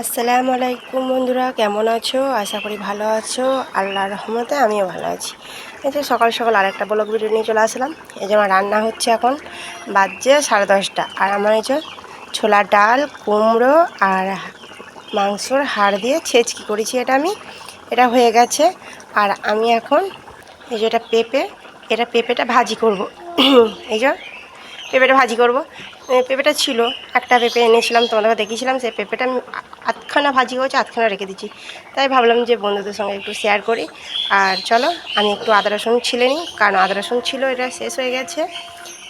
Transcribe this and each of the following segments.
আসসালামু আলাইকুম বন্ধুরা, কেমন আছো? আশা করি ভালো আছো। আল্লাহর রহমতে আমিও ভালো আছি। এই যে সকাল সকাল আরেকটা ব্লগ ভিডিও নিয়ে চলে আসলাম। এই যে আমার রান্না হচ্ছে এখন বাজছে সাড়ে দশটা। আর আমার এই যে ছোলা ডাল, কুমড়ো আর মাংসর হাড় দিয়ে ছেচকি করেছি এটা আমি। এটা হয়ে গেছে। আর আমি এখন এই যে এটা পেঁপে, এটা পেঁপেটা ভাজি করব। এই যে পেঁপেটা ভাজি করব। পেঁপেটা ছিল। একটা পেঁপে এনেছিলাম, তোমাদেরকে দেখিয়েছিলাম। সেই পেঁপেটা আমি আধখানা ভাজি করেছি আধখানা রেখে দিচ্ছি। তাই ভাবলাম যে বন্ধুদের সঙ্গে একটু শেয়ার করি। আর চলো, আমি একটু আদা রসুন ছিলে নিই, কারণ আদা রসুন ছিল, এটা শেষ হয়ে গেছে।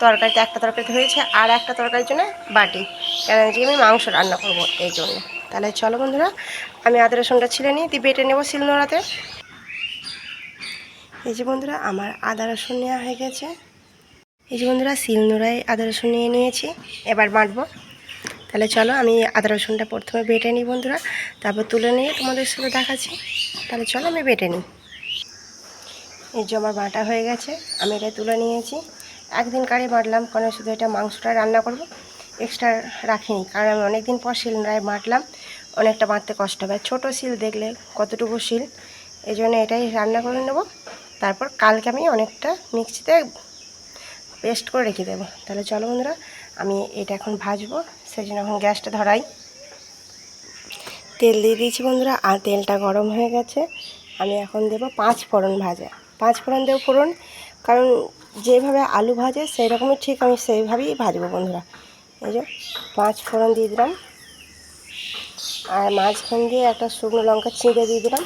তরকারিতে একটা তরকারিতে হয়েছে, আর একটা তরকারির জন্য বাটি। কেন যে আমি মাংস রান্না করব এই জন্য। তাহলে চলো বন্ধুরা, আমি আদা রসুনটা ছিলে নিই, দিয়ে বেটে নেব শিলনোড়াতে। এই যে বন্ধুরা, আমার আদা রসুন নেওয়া হয়ে গেছে। এই যে বন্ধুরা, শিলনোড়ায় আদা রসুন নিয়ে নিয়েছি। এবার বাটবো। তাহলে চলো আমি আদা রসুনটা প্রথমে বেটে নিই বন্ধুরা, তারপর তুলে নিয়ে তোমাদের সাথে দেখাচ্ছি। তাহলে চলো আমি বেটে নিই। এই যে আমার বাটা হয়ে গেছে, আমি এটা তুলে নিয়েছি। একদিন কারে বাটলাম, কারণ শুধু এটা মাংসটা রান্না করব এক্সট্রা রাখিনি, কারণ আমি অনেক দিন পর শিলনোড়ায় বাটলাম, অনেকটা বাঁটতে কষ্ট হবে। ছোটো শিল দেখলে কতটুকু শিল, এই এটাই রান্না করে নেব। তারপর কালকে আমি অনেকটা মিক্সিতে পেস্ট করে রেখে দেবো। তাহলে চলো বন্ধুরা, আমি এটা এখন ভাজবো। সেই জন্য এখন গ্যাসটা ধরাই। তেল দিয়ে দিয়েছি বন্ধুরা, আর তেলটা গরম হয়ে গেছে। আমি এখন দেবো পাঁচ ফোড়ন ভাজা। পাঁচ ফোড়ন দেবো ফোড়ন, কারণ যেভাবে আলু ভাজে সেই রকমই ঠিক আমি সেইভাবেই ভাজবো বন্ধুরা। এই যে, পাঁচ ফোড়ন দিয়ে দিলাম। আর মাঝখান দিয়ে একটা শুকনো লঙ্কা ছিঁড়ে দিয়ে দিলাম।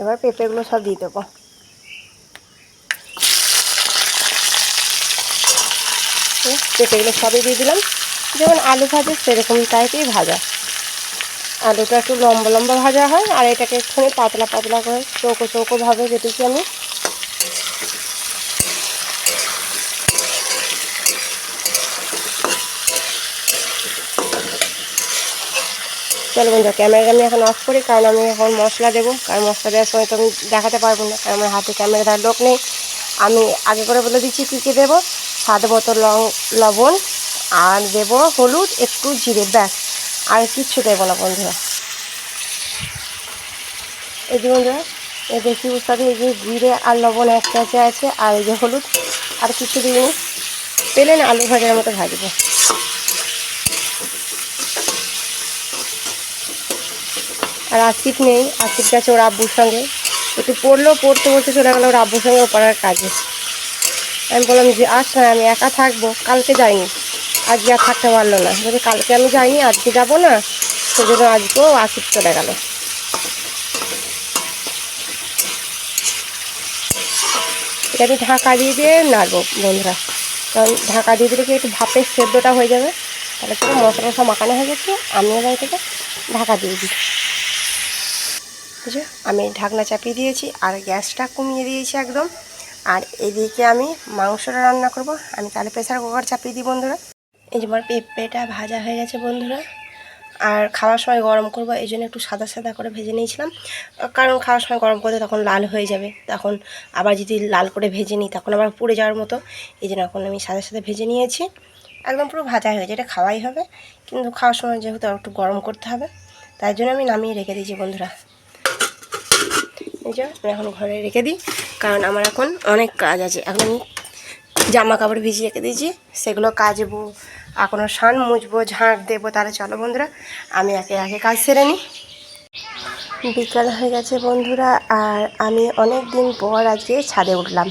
এবার পেঁপেগুলো সব দিয়ে দেবো। পেঁপেগুলো সবই দিয়ে দিলাম। যেমন আলু ভাজে সেরকম টাইপেই ভাজা। আলুটা একটু লম্বা লম্বা ভাজা হয়, আর এটাকে একটুখানি পাতলা পাতলা করে চৌকো চৌকোভাবে যেটুকু আমি চলো বন্ধু ক্যামেরাটা আমি এখন অফ করি, কারণ আমি এখন মশলা দেবো। কারণ মশলা দেওয়ার সময় তো আমি দেখাতে পারব না, কারণ আমার হাতে ক্যামেরা লোক নেই। আমি আগে করে বলে দিচ্ছি কী কী দেবো। স্বাদ মতো লং- লবণ, আর দেবো হলুদ, একটু জিরে, ব্যাস। আর কিচ্ছু দেবো না বন্ধুরা এই যে বন্ধুরা, এই দেখি বুঝতে এই যে জিরে আর লবণ এক চাচে আছে, আর এই যে হলুদ, আর কিছু দিইনি। পেলেন আলু ভাজার মতো ভাজবো। আর আসিফ নেই আসিফ গেছে ওর আব্বুর সঙ্গে। একটু পড়ল পড়তে পড়তে চলে গেলো ওর আব্বুর সঙ্গে পাড়ার কাজে। আমি বললাম যে, আস না, আমি একা থাকব, কালকে যাইনি। আজকে আর থাকতে পারল না। বলছে কালকে আমি যাইনি, আজকে যাব না। সেজন্য আজকেও আসিফ চলে গেল। এটা আমি ঢাকা দিয়ে দিয়ে নাড়বো বন্ধুরা। কারণ ঢাকা দিয়ে দিলে কি একটু ভাপের সেদ্ধটা হয়ে যাবে? তাহলে পুরো মশলা মশলা মাখানো হয়ে গেছে আমি এবার থেকে ঢাকা দিয়ে দিই। বুঝে আমি ঢাকনা চাপিয়ে দিয়েছি আর গ্যাসটা কমিয়ে দিয়েছি একদম। আর এদিকে আমি মাংসটা রান্না করব। আমি তাহলে প্রেসার কুকার চাপিয়ে দিই বন্ধুরা। এই যে পেঁপেটা ভাজা হয়ে গেছে বন্ধুরা। আর খাওয়ার সময় গরম করব, এই জন্য একটু সাদা সাদা করে ভেজে নিয়েছিলাম। কারণ খাওয়ার সময় গরম করতে তখন লাল হয়ে যাবে। তখন আবার যদি লাল করে ভেজে নিই, তখন আবার পুড়ে যাওয়ার মতো। এই জন্য এখন আমি সাদা সাদা ভেজে নিয়েছি। একদম পুরো ভাজা হয়ে এটা খাওয়াই হবে। কিন্তু খাওয়ার সময় যেহেতু একটু গরম করতে হবে, তাই জন্য আমি নামিয়ে রেখে দিয়েছি বন্ধুরা। এই যে এখন ঘরে রেখে দিই। কারণ আমার এখন অনেক কাজ আছে। এখন আমি জামা কাপড় ভিজিয়ে রেখে দিয়েছি। সেগুলো কাচবো এখনও সান মুছবো, ঝাঁট দেবো। তাহলে চলো বন্ধুরা, আমি একে একে কাজ সেরে নিই। বিকাল হয়ে গেছে বন্ধুরা, আর আমি অনেক দিন পর আজকে ছাদে উঠলাম।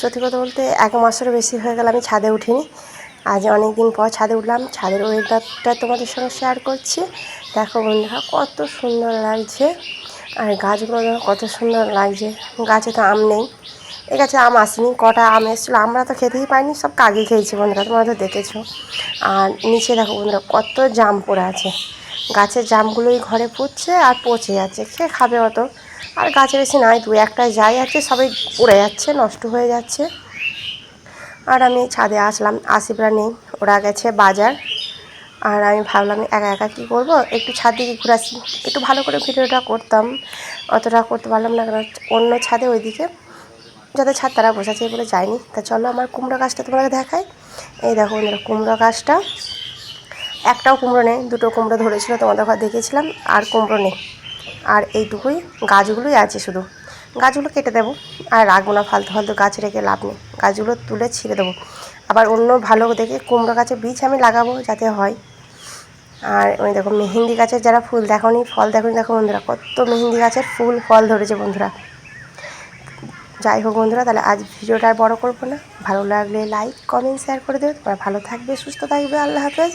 সত্যি কথা বলতে এক মাসেরও বেশি হয়ে গেল আমি ছাদে উঠিনি। আজ অনেক দিন পর ছাদে উঠলাম। ছাদের ওয়েদারটা তোমাদের সঙ্গে শেয়ার করছি। দেখো বন্ধুরা, কত সুন্দর লাগছে। আর গাছগুলো কত সুন্দর লাগছে। গাছে তো আম নেই। এ গাছে আম আসেনি, কটা আম এসেছিল। আমরা তো খেতেই পাইনি, সব কাগে খেয়েছি বন্ধুরা, তোমরা তো দেখেছ। আর নিচে দেখো বন্ধুরা, কত জাম পড়ে আছে। গাছের জামগুলোই ঘরে পুড়ছে আর পচে যাচ্ছে, কে খাবে অত? আর গাছে বেশি নাই, দু একটা যাই আছে, সবাই পড়ে যাচ্ছে, নষ্ট হয়ে যাচ্ছে। আর আমি ছাদে আসলাম, আসিফরা নেই, ওরা গেছে বাজার। আর আমি ভাবলাম একা একা কী করব? একটু ছাদ দিকে ঘুরে আসি একটু ভালো করে ভিডিওটা করতাম। অতটা করতে পারলাম না কারণ অন্য ছাদে ওইদিকে। যাদের ছাদ তারা বসেছে বলে যায়নি। তা চলো আমার কুমড়ো গাছটা তোমাকে দেখাই। এই দেখো বন্ধুরা কুমড়ো গাছটা। একটাও কুমড়ো নেই, দুটো কুমড়ো ধরেছিল, তোমাদের ঘর দেখেছিলাম আর কুমড়ো নেই। আর এইটুকুই, গাছগুলোই আছে শুধু। গাছগুলো কেটে দেবো। আর রাখব না, ফালতু ফালতু গাছ রেখে লাভ নেই। গাছগুলো তুলে ছিঁড়ে দেবো। আবার অন্য ভালো দেখে কুমড়ো গাছের বীজ আমি লাগাবো যাতে হয়। আর ওই দেখো মেহেন্দি গাছের যারা ফুল দেখোনি, ফল দেখোনি, দেখো বন্ধুরা, কত মেহেন্দি গাছের ফুল, ফল ধরেছে বন্ধুরা। যাই হোক বন্ধুরা, তাহলে আজ ভিডিওটা আর বড়ো করব না। ভালো লাগলে লাইক কমেন্ট শেয়ার করে দেবে তোমরা ভালো থাকবে, সুস্থ থাকবে। আল্লাহ হাফেজ।